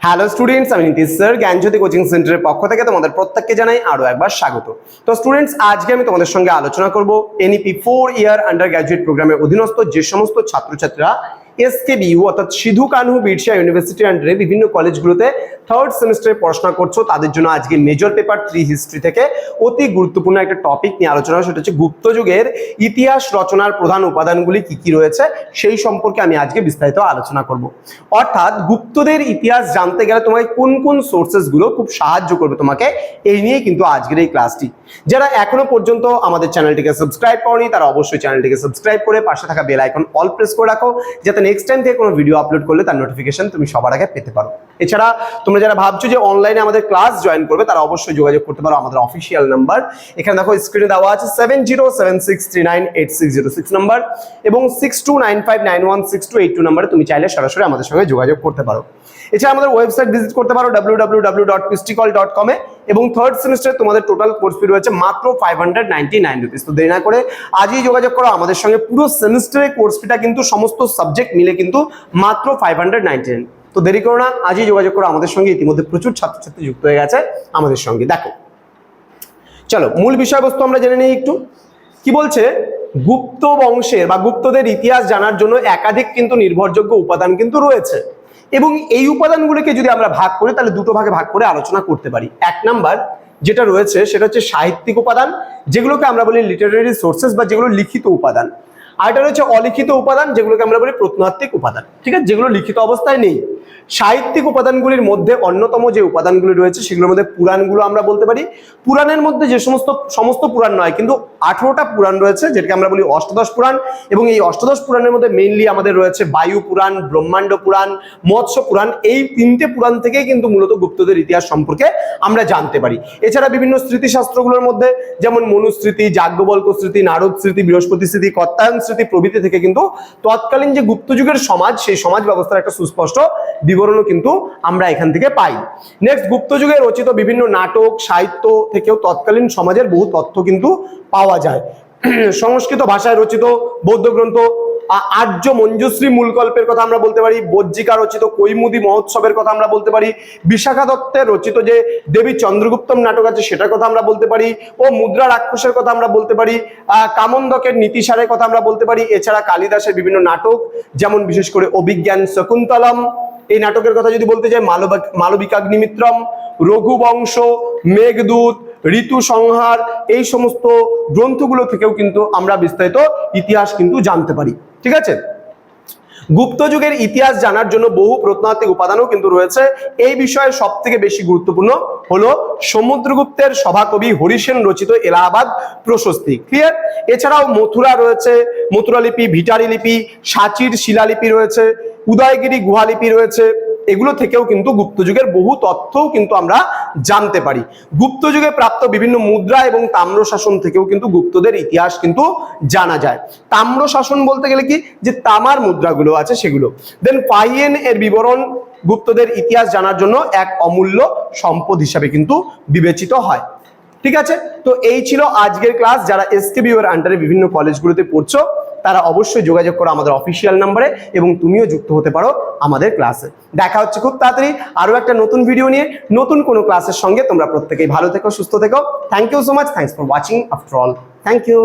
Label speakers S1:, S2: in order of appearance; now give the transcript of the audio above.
S1: Hello students আমি Nitish sir জ্ঞানজ্যোতি coaching সেন্টারের পক্ষ থেকে তোমাদের প্রত্যেককে জানাই আরও একবার স্বাগত। তো স্টুডেন্টস আজকে আমি তোমাদের সঙ্গে আলোচনা করব NEP four year under graduate প্রোগ্রামের অধীনস্থ যে সমস্ত ছাত্রছাত্রীরা এসকেবিইউ অর্থাৎ সিধু কানহু বিরসা ইউনিভার্সিটি আন্ডারে বিভিন্ন কলেজগুলোতে থার্ড সেমিস্টারে পড়াশোনা করছ, তাদের জন্য আজকে মেজর পেপার থ্রি হিস্ট্রি থেকে অতি গুরুত্বপূর্ণ একটা টপিক নিয়ে আলোচনা সেটা হচ্ছে গুপ্ত যুগের ইতিহাস রচনার প্রধান উপাদানগুলি কি কি রয়েছে, সেই সম্পর্কে আমি আজকে বিস্তারিত আলোচনা করব। অর্থাৎ গুপ্তদের ইতিহাস জানতে গেলে তোমাকে কোন কোন সোর্সেসগুলো খুব সাহায্য করবে তোমাকে, এই নিয়ে কিন্তু আজকের এই ক্লাসটি যারা এখনও পর্যন্ত আমাদের চ্যানেলটিকে সাবস্ক্রাইব করনি তারা অবশ্যই চ্যানেলটিকে সাবস্ক্রাইব করে পাশে থাকা বেল আইকন অল প্রেস করে রাখো, যাতে নেক্সট টাইম থেকে কোনো ভিডিও আপলোড করলে তার নোটিফিকেশন তুমি সবার আগে পেতে পারো। এছাড়া তোমরা যারা ভাবছ যে অনলাইনে আমাদের ক্লাস জয়েন করবে, তারা অবশ্যই যোগাযোগ করতে পারো আমাদের অফিসিয়াল নাম্বার এখানে দেখো স্ক্রিনে দেওয়া আছে seven zero seven six three nine eight six zero six number এবং six two nine five nine one six two eight two নাম্বারে তুমি চাইলে সরাসরি আমাদের সঙ্গে যোগাযোগ করতে পারো। এছাড়া আমাদের ওয়েবসাইট ভিজিট করতে পারো ডাব্লিউ ডাব্লিউ ডাব্লিউ ডট পিস্টিকল ডট কমে এবং থার্ড সেমিস্টার তোমাদের টোটাল কোর্স ফি রয়েছে মাত্র five hundred ninety nine rupees তো দেরি না করে আজই যোগাযোগ করো, আমাদের সঙ্গে পুরো সেমিস্টারের কোর্স ফিটা কিন্তু সমস্ত সাবজেক্ট মিলে কিন্তু মাত্র ফাইভ হান্ড্রেড নাইনটি নাইন তো দেরি করো না, আজই যোগাযোগ করো আমাদের সঙ্গে, ইতিমধ্যে প্রচুর ছাত্রছাত্রী যুক্ত হয়ে গেছে আমাদের সঙ্গে। দেখো, চলো, মূল বিষয়বস্তু আমরা জেনে নিই একটু। কি বলছে? গুপ্ত বংশের বা গুপ্তদের ইতিহাস জানার জন্য একাধিক কিন্তু নির্ভরযোগ্য উপাদান কিন্তু রয়েছে। এবং এই উপাদানগুলিকে যদি আমরা ভাগ করি, তাহলে দুটো ভাগে ভাগ করে আলোচনা করতে পারি। এক নাম্বার যেটা রয়েছে, সেটা হচ্ছে সাহিত্যিক উপাদান, যেগুলোকে আমরা বলি লিটারারি সোর্সেস বা যেগুলো লিখিত উপাদান। আর এটা রয়েছে অলিখিত উপাদান, যেগুলোকে আমরা বলি প্রত্নতাত্ত্বিক উপাদান। ঠিক আছে? যেগুলো লিখিত অবস্থায় নেই। সাহিত্যিক উপাদানগুলির মধ্যে অন্যতম যে উপাদানগুলি রয়েছে, সেগুলোর মধ্যে পুরাণগুলো আমরা বলতে পারি। পুরাণের মধ্যে যে সমস্ত সমস্ত পুরাণ নয়, কিন্তু আঠেরোটা পুরাণ রয়েছে, যেটাকে আমরা বলি অষ্টাদশ পুরাণ। এবং এই অষ্টাদশ পুরাণের মধ্যে মেইনলি আমাদের রয়েছে বায়ু পুরাণ, ব্রহ্মাণ্ড পুরাণ, মৎস্য পুরাণ, এই তিনটে পুরাণ থেকেই কিন্তু মূলত গুপ্তদের ইতিহাস সম্পর্কে আমরা জানতে পারি। এছাড়া বিভিন্ন স্মৃতিশাস্ত্রগুলোর মধ্যে, যেমন মনুস্মৃতি, যাজ্ঞবল্ক স্মৃতি, নারদ স্মৃতি, বৃহস্পতি স্মৃতি, কত্তায়ন স্মৃতি প্রভৃতি থেকে কিন্তু তৎকালীন যে গুপ্ত যুগের সমাজ, সেই সমাজ ব্যবস্থার একটা সুস্পষ্ট বিবরণও কিন্তু আমরা এখান থেকে পাই। নেক্সট গুপ্ত যুগে রচিত বিভিন্ন নাটক, সাহিত্য থেকেও তৎকালীন সমাজের বহু তথ্য কিন্তু পাওয়া যায়। সংস্কৃত ভাষায় রচিত বৌদ্ধ গ্রন্থ আর্য মঞ্জুশ্রী মূলকল্পের কথা আমরা বলতে পারি বজ্জিকা রচিত কৈমুদি মহোৎসবের কথা আমরা বলতে পারি, বিশাখা দত্তের রচিত যে দেবী চন্দ্রগুপ্তম নাটক আছে সেটার কথা আমরা বলতে পারি, ও মুদ্রা রাক্ষসের কথা আমরা বলতে পারি কামন্দকের নীতিসারের কথা আমরা বলতে পারি, এছাড়া কালিদাসের বিভিন্ন নাটক, যেমন বিশেষ করে অভিজ্ঞান শকুন্তলম এই নাটকের কথা যদি বলতে যাই মালবিক মালবিকাগ্নিমিত্রম রঘুবংশ মেঘদূত, ঋতু সংহার, এই সমস্ত গ্রন্থগুলো থেকেও কিন্তু আমরা বিস্তারিত ইতিহাস কিন্তু জানতে পারি। ঠিক আছে? গুপ্ত যুগের ইতিহাস জানার জন্য বহু প্রত্নতাত্ত্বিক উপাদানও কিন্তু রয়েছে। এই বিষয়ে সব থেকে বেশি গুরুত্বপূর্ণ হলো সমুদ্রগুপ্তের সভাকবি হরিসেন রচিত এলাহাবাদ প্রশস্তি। ক্লিয়ার এছাড়াও মথুরা রয়েছে মথুরা লিপি ভিটারি লিপি সাচির শিলালিপি রয়েছে উদয়গিরি গুহালিপি রয়েছে, এগুলো থেকেও কিন্তু গুপ্ত যুগের বহু তথ্যও কিন্তু আমরা জানতে পারি। গুপ্ত যুগে প্রাপ্ত বিভিন্ন মুদ্রা এবং তাম্র শাসন থেকেও কিন্তু গুপ্তদের ইতিহাস কিন্তু জানা যায়। তাম্র শাসন বলতে গেলে কি? যে তামার মুদ্রাগুলো আছে সেগুলো। দেন পাইয়েন এর বিবরণ গুপ্তদের ইতিহাস জানার জন্য এক অমূল্য সম্পদ হিসাবে কিন্তু বিবেচিত হয়। ঠিক আছে? তো এই ছিল আজকের ক্লাস। যারা এসকেবিউ আন্ডারে বিভিন্ন কলেজগুলোতে পড়ছো তারা অবশ্যই যোগাযোগ করো আমাদের অফিসিয়াল নাম্বারে এবং তুমিও যুক্ত হতে পারো আমাদের ক্লাসে দেখা হচ্ছে খুব তাড়াতাড়ি আরও একটা নতুন ভিডিও নিয়ে। নতুন কোনো ক্লাসের সঙ্গে তোমরা প্রত্যেকেই ভালো থেকো, সুস্থ থেকো। Thank you so much thanks for watching after all thank you